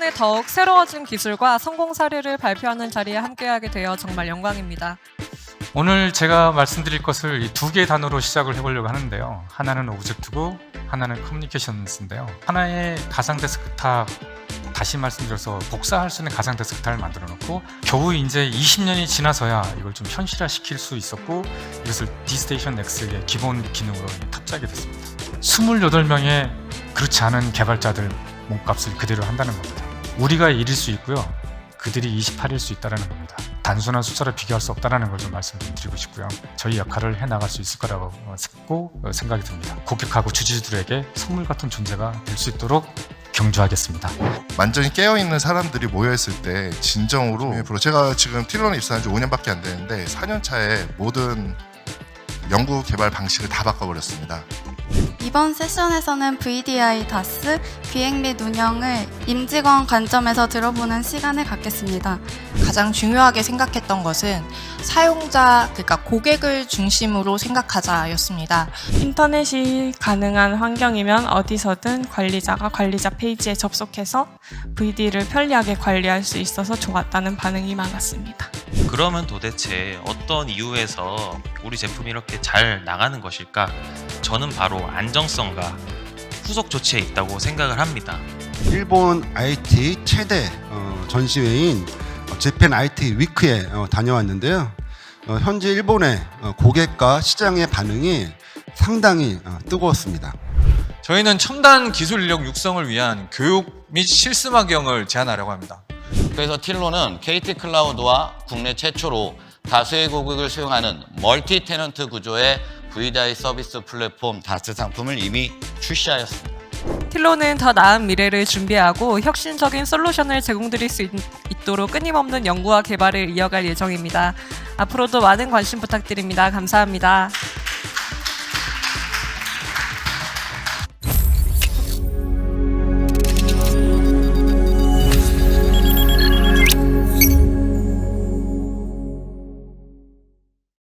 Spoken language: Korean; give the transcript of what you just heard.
틸론의 더욱 새로워진 기술과 성공 사례를 발표하는 자리에 함께하게 되어 정말 영광입니다. 오늘 제가 말씀드릴 것을 이두 개의 단어로 시작을 해보려고 하는데요. 하나는 오브젝트고 하나는 커뮤니케이션스인데요. 하나의 가상 데스크탑 다시 말씀드려서 복사할 수 있는 가상 데스크탑을 만들어 놓고 겨우 이제 20년이 지나서야 이걸 좀 현실화 시킬 수 있었고 이것을 디스테이션 X의 기본 기능으로 탑재하게 됐습니다. 28명의 그렇지 않은 개발자들 몸값을 그대로 한다는 겁니다. 우리가 1일 수 있고요. 그들이 28일 수 있다는 겁니다. 단순한 숫자로 비교할 수 없다는 걸 좀 말씀드리고 싶고요. 저희 역할을 해 나갈 수 있을 거라고 어, 고 어, 생각이 듭니다. 고객하고 주주들에게 선물 같은 존재가 될 수 있도록 경주하겠습니다. 완전히 깨어있는 사람들이 모여있을 때 진정으로 앞으로 제가 지금 틸런에 입사한 지 5년밖에 안 되는데 4년 차에 모든 연구 개발 방식을 다 바꿔버렸습니다. 이번 세션에서는 VDI 다스 비행 및 운영을 임직원 관점에서 들어보는 시간을 갖겠습니다. 가장 중요하게 생각했던 것은 사용자, 그러니까 고객을 중심으로 생각하자였습니다. 인터넷이 가능한 환경이면 어디서든 관리자가 관리자 페이지에 접속해서 VD를 편리하게 관리할 수 있어서 좋았다는 반응이 많았습니다. 그러면 도대체 어떤 이유에서 우리 제품이 이렇게 잘 나가는 것일까? 저는 바로 안정성과 후속 조치에 있다고 생각을 합니다. 일본 IT 최대 어, 전시회인 어, 재팬 IT 위크에 어, 다녀왔는데요. 어, 현재 일본의 어, 고객과 시장의 반응이 상당히 어, 뜨거웠습니다. 저희는 첨단 기술 인력 육성을 위한 교육 및 실습 환경을 제안하려고 합니다. 그래서 틸로는 KT 클라우드와 국내 최초로 다수의 고객을 수용하는 멀티 테넌트 구조의 VDI 서비스 플랫폼 다스 상품을 이미 출시하였습니다. 틸론은 더 나은 미래를 준비하고 혁신적인 솔루션을 제공드릴 수 있, 있도록 끊임없는 연구와 개발을 이어갈 예정입니다. 앞으로도 많은 관심 부탁드립니다. 감사합니다.